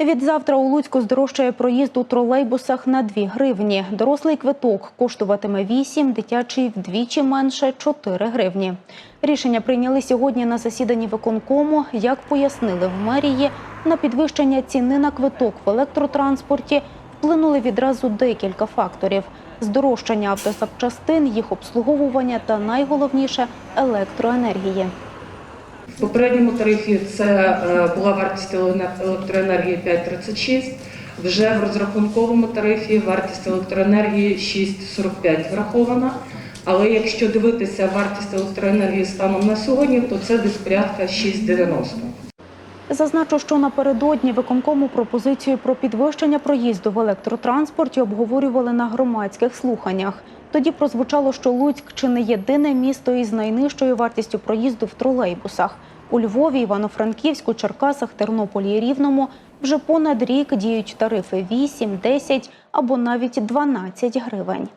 Від завтра у Луцьку здорожчає проїзд у тролейбусах на 2 гривні. Дорослий квиток коштуватиме 8, дитячий вдвічі менше 4 гривні. Рішення прийняли сьогодні на засіданні виконкому. Як пояснили в мерії, на підвищення ціни на квиток в електротранспорті вплинули відразу декілька факторів: здорожчання автозапчастин, їх обслуговування та найголовніше електроенергії. В попередньому тарифі це е, була вартість електроенергії 5,36. Вже в розрахунковому тарифі вартість електроенергії 6,45 врахована. Але якщо дивитися вартість електроенергії станом на сьогодні, то це десь порядка 6,90. Зазначу, що напередодні виконкому пропозицію про підвищення проїзду в електротранспорті обговорювали на громадських слуханнях. Тоді прозвучало, що Луцьк чи не єдине місто із найнижчою вартістю проїзду в тролейбусах. У Львові, Івано-Франківську, Черкасах, Тернополі і Рівному вже понад рік діють тарифи 8, 10 або навіть 12 гривень.